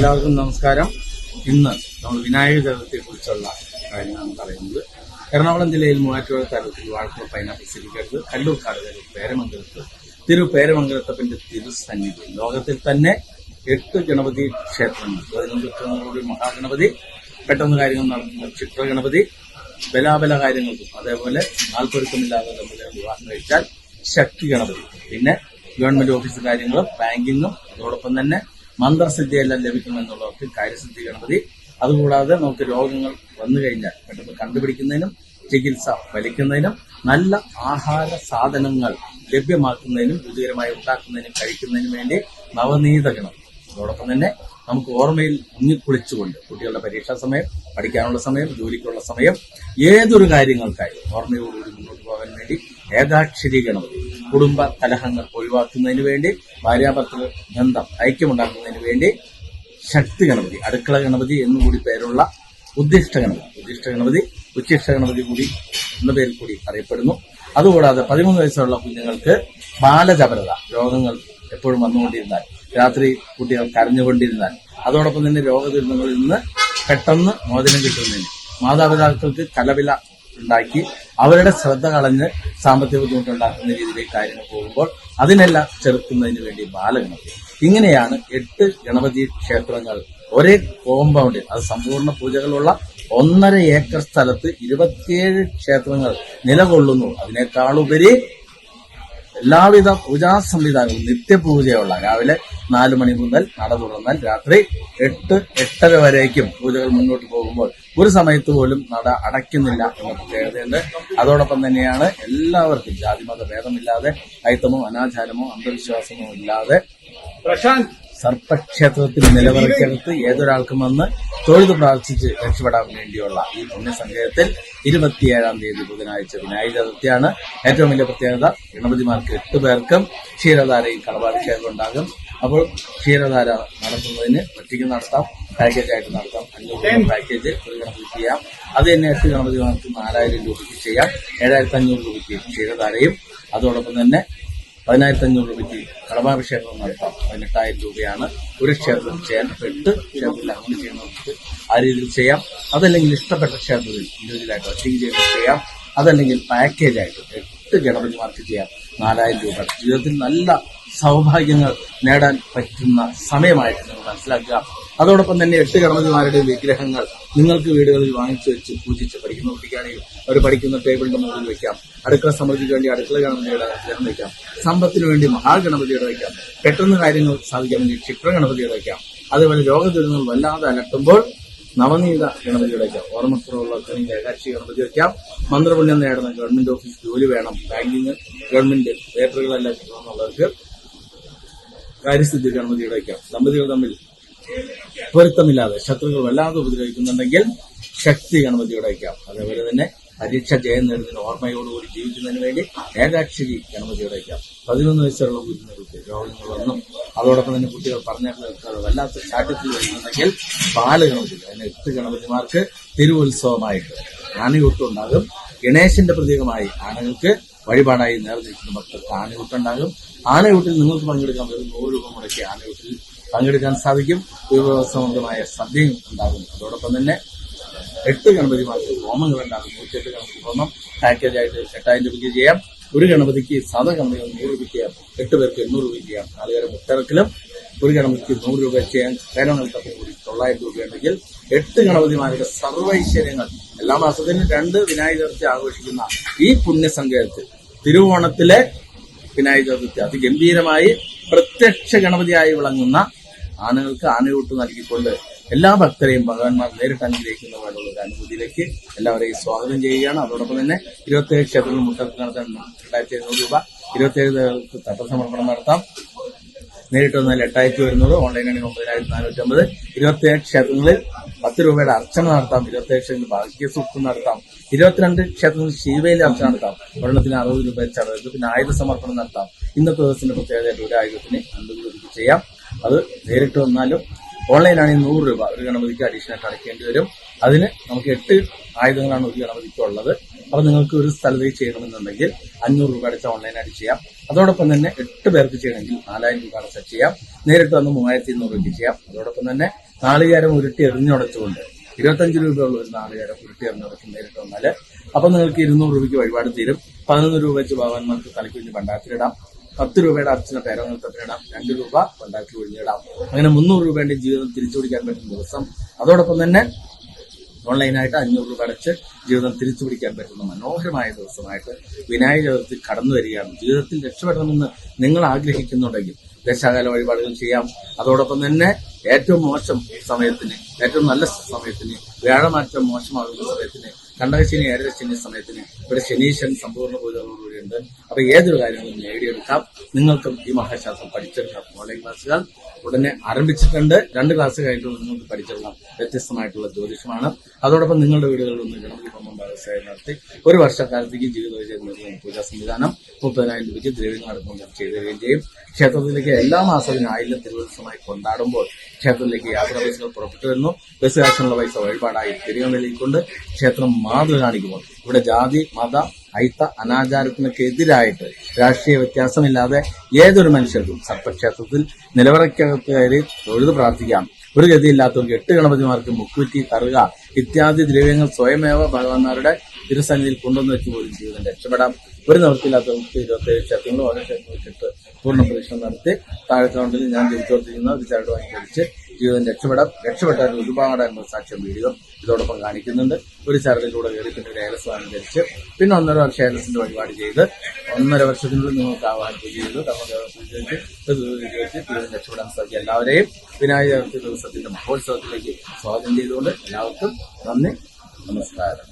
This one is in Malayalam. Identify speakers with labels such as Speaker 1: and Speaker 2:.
Speaker 1: എല്ലാവർക്കും നമസ്കാരം. ഇന്ന് നമ്മൾ വിനായക ചതുർത്തിയെ കുറിച്ചുള്ള കാര്യങ്ങളാണ് പറയുന്നത്. എറണാകുളം ജില്ലയിൽ മൂവാറ്റുപുഴ താലൂക്കിൽ വാഴക്കുള പൈനാപ്പിൾ സിരിക്കടുത്ത് കല്ലൂർ താലൂക്ക് പേരമംഗലത്ത് തിരു പേരമംഗലത്തപ്പന്റെ തിരുസന്നിധി. ലോകത്തിൽ തന്നെ എട്ട് ഗണപതി ക്ഷേത്രങ്ങൾ പതിനൊന്ന് മഹാഗണപതി പെട്ടെന്ന് കാര്യങ്ങൾ നടത്തുന്ന ചിത്രഗണപതി ബലാബല കാര്യങ്ങൾക്കും അതേപോലെ നാൽപ്പൊരുത്തമില്ലാതെ നമ്മൾ വിവാഹം കഴിച്ചാൽ ശക്തി ഗണപതി. പിന്നെ ഗവൺമെന്റ് ഓഫീസ് കാര്യങ്ങളും ബാങ്കിങ്ങും അതോടൊപ്പം തന്നെ മന്ത്രസിദ്ധിയെല്ലാം ലഭിക്കുമെന്നുള്ളവർക്ക് കാര്യസിദ്ധി ഗണപതി അതുകൂടാതെ നമുക്ക് രോഗങ്ങൾ വന്നു കഴിഞ്ഞാൽ പെട്ടെന്ന് കണ്ടുപിടിക്കുന്നതിനും ചികിത്സ വലിക്കുന്നതിനും നല്ല ആഹാര സാധനങ്ങൾ ലഭ്യമാക്കുന്നതിനും രുചികരമായി ഉണ്ടാക്കുന്നതിനും കഴിക്കുന്നതിനും വേണ്ടി നവനീത ഗണം അതോടൊപ്പം തന്നെ നമുക്ക് ഓർമ്മയിൽ മുങ്ങിക്കുളിച്ചുകൊണ്ട് കുട്ടികളുടെ പരീക്ഷാ സമയം പഠിക്കാനുള്ള സമയം ജോലിക്കുള്ള സമയം ഏതൊരു കാര്യങ്ങൾക്കായി ഓർമ്മയോടുകൂടി മുന്നോട്ട് പോകാൻ വേണ്ടി ഏകാക്ഷരി ഗണപതി കുടുംബ കലഹങ്ങൾ ഒഴിവാക്കുന്നതിന് വേണ്ടി ഭാര്യാഭർത്തൃ ബന്ധം ഐക്യമുണ്ടാക്കുന്നതിന് വേണ്ടി ശക്തി ഗണപതി അടുക്കള ഗണപതി എന്നുകൂടി പേരുള്ള ഉദ്ദിഷ്ട ഗണപതി ഉദ്ദിഷ്ട ഗണപതി ഉച്ചിഷ്ട ഗണപതി കൂടി എന്ന പേരിൽ കൂടി അറിയപ്പെടുന്നു. അതുകൂടാതെ പതിമൂന്ന് വയസ്സുള്ള കുഞ്ഞുങ്ങൾക്ക് ബാലജപരത രോഗങ്ങൾ എപ്പോഴും വന്നുകൊണ്ടിരുന്നാൽ രാത്രി കുട്ടികൾ കരഞ്ഞുകൊണ്ടിരുന്നാൽ അതോടൊപ്പം തന്നെ രോഗദുരിതങ്ങളിൽ നിന്ന് പെട്ടെന്ന് മോചനം കിട്ടുന്നതിന് മാതാപിതാക്കൾക്ക് കലവില ഉണ്ടാക്കി അവരുടെ ശ്രദ്ധ കളഞ്ഞ് സാമ്പത്തിക ബുദ്ധിമുട്ടുണ്ടാക്കുന്ന രീതിയിലേക്ക് കാര്യങ്ങൾ പോകുമ്പോൾ അതിനെല്ലാം ചെറുക്കുന്നതിന് വേണ്ടി ബാലഗണപതി ഇങ്ങനെയാണ് എട്ട് ഗണപതി ക്ഷേത്രങ്ങൾ ഒരേ കോമ്പൗണ്ടിൽ അത് സമ്പൂർണ പൂജകളുള്ള ഒന്നര ഏക്കർ സ്ഥലത്ത് ഇരുപത്തിയേഴ് ക്ഷേത്രങ്ങൾ നിലകൊള്ളുന്നു. അതിനേക്കാളുപരി എല്ലാവിധ പൂജാ സംവിധാനവും നിത്യപൂജയുള്ള രാവിലെ നാലു മണി മുതൽ നട തുറന്നാൽ രാത്രി എട്ട് എട്ടര വരേക്കും പൂജകൾ മുന്നോട്ട് പോകുമ്പോൾ ഒരു സമയത്ത് പോലും നട അടയ്ക്കുന്നില്ല എന്ന പ്രത്യേകതയുണ്ട് അതോടൊപ്പം തന്നെയാണ് എല്ലാവർക്കും ജാതിമത ഭേദമില്ലാതെ അയിത്തമോ അനാചാരമോ അന്ധവിശ്വാസമോ ഇല്ലാതെ
Speaker 2: പ്രശാന്ത്.
Speaker 1: സർപ്പക്ഷേത്രത്തിൽ നിലവറയ്ക്കകത്ത് ഏതൊരാൾക്കും വന്ന് തൊഴുതു പ്രാർത്ഥിച്ച് രക്ഷപ്പെടാൻ വേണ്ടിയുള്ള ഈ പുണ്യസങ്കേതത്തിൽ ഇരുപത്തിയേഴാം തീയതി ബുധനാഴ്ച വിനായക ചതുർത്ഥിയാണ്. ഏറ്റവും വലിയ പ്രത്യേകത ഗണപതിമാർക്ക് എട്ട് പേർക്കും ക്ഷീരധാരയിൽ കളഭാഭിഷേകം ഉണ്ടാകും. അപ്പോൾ ക്ഷീരധാര നടത്തുന്നതിന് ഒറ്റയ്ക്ക് നടത്താം പാക്കേജായിട്ട് നടത്താം. അഞ്ഞൂറ് രൂപ പാക്കേജ് ഒരു ഗണപതി ചെയ്യാം. അത് തന്നെ എട്ട് ഗണപതിമാർക്ക് നാലായിരം രൂപയ്ക്ക് ചെയ്യാം. ഏഴായിരത്തി അഞ്ഞൂറ് രൂപയ്ക്ക് ക്ഷീരധാരയും അതോടൊപ്പം തന്നെ പതിനായിരത്തി അഞ്ഞൂറ് രൂപയ്ക്ക് കടമാഭിഷേകം നടത്താം. പതിനെട്ടായിരം രൂപയാണ് ഒരു ക്ഷേത്രത്തിൽ ചെയ്യാൻ എട്ട് ക്ഷേത്രത്തിൽ അങ്ങനെ ചെയ്യുന്നവർക്ക് ആ രീതിയിൽ ചെയ്യാം. അതല്ലെങ്കിൽ ഇഷ്ടപ്പെട്ട ക്ഷേത്രത്തിൽ ഇൻഡിവിജ്വലായിട്ട് ഒറ്റയ്ക്ക് ചെയ്ത് ചെയ്യാം. അതല്ലെങ്കിൽ പാക്കേജായിട്ട് എട്ട് ഗണപതിമാർക്ക് ചെയ്യാം. നാലായിരം രൂപ. ജീവിതത്തിൽ നല്ല സൗഭാഗ്യങ്ങൾ നേടാൻ പറ്റുന്ന സമയമായിട്ട് നിങ്ങൾ മനസ്സിലാക്കുക. അതോടൊപ്പം തന്നെ എട്ട് ഗണപതിമാരുടെ വിഗ്രഹങ്ങൾ നിങ്ങൾക്ക് വീടുകളിൽ വാങ്ങിച്ചു വെച്ച് പൂജിച്ച് പഠിക്കുന്ന. കുട്ടിക്കാണെങ്കിൽ അവർ പഠിക്കുന്ന ടേബിളിന്റെ മുകളിൽ വെക്കാം. അടുക്കള സമൃദ്ധിക്ക് വേണ്ടി അടുക്കള ഗണപതിയുടെ വിഗ്രഹം വെക്കാം. സമ്പത്തിന് വേണ്ടി മഹാഗണപതിയുടെ വയ്ക്കാം പെട്ടെന്ന് കാര്യങ്ങൾ സാധിക്കാൻ വേണ്ടി ക്ഷിപ്രഗണപതിയുടെ വയ്ക്കാം അതുപോലെ രോഗദുരിതങ്ങൾ വല്ലാതെ അലട്ടുമ്പോൾ നവനീത ഗണപതിയുടെ വയ്ക്കാം ഓർമ്മക്കുറവുള്ളവർക്ക് ഏകാക്ഷി ഗണപതി വയ്ക്കാം മന്ത്രപുണ്യം നേടുന്ന ഗവൺമെന്റ് ഓഫീസ് ജോലി വേണം. ബാങ്കിങ് ഗവൺമെന്റ് പേപ്പറുകളെല്ലാം കിട്ടണമെന്നുള്ളവർക്ക് കാര്യസ്ഥിതി ഇടയ്ക്കാം ദമ്പതികൾ തമ്മിൽ പൊരുത്തമില്ലാതെ ശത്രുക്കൾ വല്ലാതെ ഉപദ്രവിക്കുന്നുണ്ടെങ്കിൽ ശക്തി ഗണപതിയുടെ ഇടയ്ക്കാം അതേപോലെ തന്നെ പരീക്ഷ ജയം നേടുന്നതിന് ഓർമ്മയോടുകൂടി ജീവിക്കുന്നതിന് വേണ്ടി ഏകാക്ഷരി ഗണപതിയുടെ ഇടയ്ക്കാം പതിനൊന്ന് വയസ്സുള്ള കുഞ്ഞുങ്ങൾക്ക് രോഗങ്ങൾ വന്നും. അതോടൊപ്പം തന്നെ കുട്ടികൾ കേൾക്കാതെ വല്ലാത്ത ചാട്ടത്തിൽ വരുന്നുണ്ടെങ്കിൽ ബാലഗണപതി അതിന് എട്ട് ഗണപതിമാർക്ക് തിരുവുത്സവമായിട്ട് ആനയൂട്ടുണ്ടാകും ഗണേശന്റെ പ്രതീകമായി ആനകൾക്ക് വഴിപാടായി നേർന്നിരിക്കുന്ന ഭക്തർക്ക് ആനയൂട്ടുണ്ടാകും. ആനയൂട്ടിൽ നിങ്ങൾക്ക് പങ്കെടുക്കാൻ വെറും നൂറ് രൂപ മുടക്കി ആനയൂട്ടിൽ പങ്കെടുക്കാൻ സാധിക്കും. വിഭവസമൃദ്ധമായ സദ്യയും ഉണ്ടാകും. അതോടൊപ്പം തന്നെ എട്ട് ഗണപതിമാർക്ക് ഉണ്ടാകും. നൂറ്റിയെട്ട് ഗണപതി ഹോമം പാക്കേജായിട്ട് എട്ടായിരം രൂപയ്ക്ക് ചെയ്യാം. ഒരു ഗണപതിക്ക് സാധാ ഗണപതി നൂറ് രൂപയ്ക്ക് ചെയ്യാം. എട്ട് പേർക്ക് എണ്ണൂറ് രൂപയ്ക്ക് ചെയ്യാം. നാലുപേരെ മുട്ടിറക്കിലും ഒരു ഗണപതിക്ക് നൂറ് രൂപ ചെയ്യാൻ പേരങ്ങൾക്ക് കൂടി തൊള്ളായിരം രൂപയുണ്ടെങ്കിൽ എട്ട് ഗണപതിമാരുടെ സർവൈശ്വര്യങ്ങൾ. എല്ലാ മാസത്തിനും രണ്ട് വിനായക ചതുർത്ഥി ആഘോഷിക്കുന്ന ഈ പുണ്യസങ്കേതത്തിൽ തിരുവോണത്തിലെ വിനായക ചതുർത്ഥി അതിഗംഭീരമായി പ്രത്യക്ഷ ഗണപതിയായി വിളങ്ങുന്ന ആനകൾക്ക് ആനയൂട്ട് നൽകിക്കൊണ്ട് എല്ലാ ഭക്തരെയും ഭഗവാൻമാർ നേരിട്ട് അനുഗ്രഹിക്കുന്നതിനുള്ള ഒരു അനുഭൂതിയിലേക്ക് എല്ലാവരെയും സ്വാഗതം ചെയ്യുകയാണ്. അതോടൊപ്പം തന്നെ ഇരുപത്തേഴ് ക്ഷേത്രങ്ങൾ മുട്ടത്ത് നടത്താൻ രണ്ടായിരത്തി എഴുന്നൂറ് രൂപ ഇരുപത്തിയേഴ് പേർക്ക് തട്ടസമർപ്പണം നടത്താം. നേരിട്ട് വന്നാൽ എട്ടായിരത്തി വരുന്നത് ഓൺലൈനാണെങ്കിൽ ഒമ്പതിനായിരത്തി നാനൂറ്റി അമ്പത് ഇരുപത്തിയേഴ് ക്ഷേത്രങ്ങളിൽ പത്ത് രൂപയുടെ അർച്ചന നടത്താം ഇരുപത്തേഴ് ക്ഷേത്രങ്ങളിൽ ഭാഗ്യസൂക്തം നടത്താം ഇരുപത്തിരണ്ട് ക്ഷേത്രത്തിൽ ശിവയിലെ അർച്ചന നടത്താം ഒരെണ്ണത്തിന് അറുപത് രൂപ ചടങ്ങ് പിന്നെ ആയുധ സമർപ്പണം നടത്താം. ഇന്നത്തെ ദിവസത്തിന്റെ പ്രത്യേകതയായിട്ട് ഒരു ആയുധത്തിന് അന്തരീക്ഷം ചെയ്യാം. അത് നേരിട്ട് വന്നാലും ഓൺലൈനാണെങ്കിൽ നൂറ് രൂപ ഒരു ഗണപതിക്ക് അഡീഷണൽ അടയ്ക്കേണ്ടി വരും. അതിന് നമുക്ക് എട്ട് ആയുധങ്ങളാണ് ഒരു ഗണപതിക്ക് ഉള്ളത്. അപ്പൊ നിങ്ങൾക്ക് ഒരു സ്ഥലത്തേക്ക് ചെയ്യണമെന്നുണ്ടെങ്കിൽ അഞ്ഞൂറ് രൂപ അടച്ച ഓൺലൈനായിട്ട് ചെയ്യാം. അതോടൊപ്പം തന്നെ എട്ട് പേർക്ക് ചെയ്യണമെങ്കിൽ നാലായിരം രൂപ അടച്ച ചെയ്യാം. നേരിട്ട് വന്ന് മൂവായിരത്തി ഇരുന്നൂറ് രൂപയ്ക്ക് ചെയ്യാം. അതോടൊപ്പം തന്നെ നാളികേരം ഉരുട്ടി എറിഞ്ഞുടച്ചുകൊണ്ട് ഇരുപത്തഞ്ച് രൂപയുള്ള ഒരു നാളികേരം ഉരുട്ടി എറിഞ്ഞുടച്ച് നേരിട്ട് വന്നാൽ അപ്പൊ നിങ്ങൾക്ക് ഇരുന്നൂറ് രൂപയ്ക്ക് വഴിപാട് തീരും. പതിനൊന്ന് രൂപ വെച്ച് ഭഗവാൻമാർക്ക് തലയ്ക്ക് പണ്ടാക്കിലിടാം പത്ത് രൂപയുടെ അർച്ചന പേരങ്ങൾത്തപ്പിനിടാം രണ്ട് രൂപ പണ്ടാക്കി ഒഴിഞ്ഞിടാം അങ്ങനെ മുന്നൂറ് രൂപയുടെ ജീവിതം തിരിച്ചു പിടിക്കാൻ പറ്റുന്ന ദിവസം അതോടൊപ്പം തന്നെ ഓൺലൈനായിട്ട് അഞ്ഞൂറ് രൂപ അടച്ച് ജീവിതം തിരിച്ചു പിടിക്കാൻ പറ്റുന്ന മനോഹരമായ ദിവസമായിട്ട് വിനായക ചതുർത്ഥി കടന്നു വരികയാണ്. ജീവിതത്തിൽ രക്ഷപ്പെടണമെന്ന് നിങ്ങൾ ആഗ്രഹിക്കുന്നുണ്ടെങ്കിൽ ദശാകാല വഴിപാടുകൾ ചെയ്യാം. അതോടൊപ്പം തന്നെ ഏറ്റവും മോശം സമയത്തിന് ഏറ്റവും നല്ല സമയത്തിന് വ്യാഴമാറ്റം മോശമാകുന്ന സമയത്തിന് കണ്ടകശനി ഏഴരശനി സമയത്തിന് ഇവിടെ ശനീശൻ സമ്പൂർണ പൂജകളോടുകൂടിയുണ്ട്. അപ്പൊ ഏതൊരു കാര്യങ്ങളും നേടിയെടുക്കാം. നിങ്ങൾക്കും ഈ മഹാശാസ്ത്രം പഠിച്ചെടുക്കാം. ഓൺലൈൻ ക്ലാസ്സുകൾ ഉടനെ ആരംഭിച്ചിട്ടുണ്ട്. രണ്ട് ക്ലാസ് കഴിഞ്ഞിട്ട് നിങ്ങൾക്ക് പഠിച്ചെടുക്കാം വ്യത്യസ്തമായിട്ടുള്ള ജ്യോതിഷമാണ്. അതോടൊപ്പം നിങ്ങളുടെ വീടുകളിൽ ഒന്ന് ഗണപതി ഹോമം വ്യവസായം നടത്തി ഒരു വർഷക്കാലത്തേക്ക് ജീവിത വിജയം നേടുന്ന പൂജാ സംവിധാനം മുപ്പതിനായിരം രൂപയ്ക്ക് ദ്രവ്യങ്ങൾ അടക്കം ചെയ്തു ചെയ്യും. ക്ഷേത്രത്തിലേക്ക് എല്ലാ മാസവും ആയില്ല തിരുവത്സവമായി കൊണ്ടാടുമ്പോൾ ക്ഷേത്രത്തിലേക്ക് യാത്രാ ബസ്സുകൾ പുറപ്പെട്ടു വരുന്നു. ബസ് കാശിനുള്ള പൈസ വഴിപാടായി തിരികെ നൽകിക്കൊണ്ട് ക്ഷേത്രം മാതൃ കാണിക്കുമ്പോൾ ഇവിടെ ജാതി മത ഐത്ത അനാചാരത്തിനൊക്കെ എതിരായിട്ട് രാഷ്ട്രീയ വ്യത്യാസമില്ലാതെ ഏതൊരു മനുഷ്യർക്കും സർപ്പക്ഷേത്രത്തിൽ നിലവറയ്ക്കകത്ത് കയറി തൊഴുത് പ്രാർത്ഥിക്കാം. ഒരു ഗതിയില്ലാത്തവർക്ക് എട്ട് ഗണപതിമാർക്ക് മുക്കുറ്റി കറുക ഇത്യാദി ദ്രവ്യങ്ങൾ സ്വയമേവ ഭഗവാന്മാരുടെ തിരുസന്നിധിയിൽ കൊണ്ടുവന്ന് വെച്ച് പോലും ജീവിതം രക്ഷപ്പെടാം. ഒരു നിവൃത്തിയില്ലാത്തവർക്ക് ഇരുപത്തേഴ് ക്ഷേത്രങ്ങളും ഓരോ ക്ഷേത്രങ്ങളും വെച്ചിട്ട് പൂർണ പരീക്ഷണം നടത്തി താഴെ കൗണ്ടിൽ ഞാൻ തിരിച്ചുകൊണ്ടിരിക്കുന്ന ഒരു ചരട് വാങ്ങി ജീവിതം രക്ഷപ്പെടാം. രക്ഷപ്പെട്ടാൽ ഒരുപാട് സാക്ഷ്യം വീഡിയോ ഇതോടൊപ്പം കാണിക്കുന്നുണ്ട്. ഒരു ചരടിലൂടെ കയറി പിന്നെ ഒരു ഏലസ്വാനം ധരിച്ച് പിന്നെ ഒന്നര വർഷം ഏലസിന്റെ വഴിപാട് ചെയ്ത് ഒന്നര വർഷത്തിനുള്ളിൽ നിങ്ങൾക്ക് ആവാഹനം ചെയ്ത്. ജീവിതം രക്ഷപ്പെടാൻ സാധിക്കും എല്ലാവരെയും. വിനായക ദിവസത്തിന്റെ മഹോത്സവത്തിലേക്ക് സ്വാഗതം ചെയ്തുകൊണ്ട് എല്ലാവർക്കും നന്ദി. നമസ്കാരം.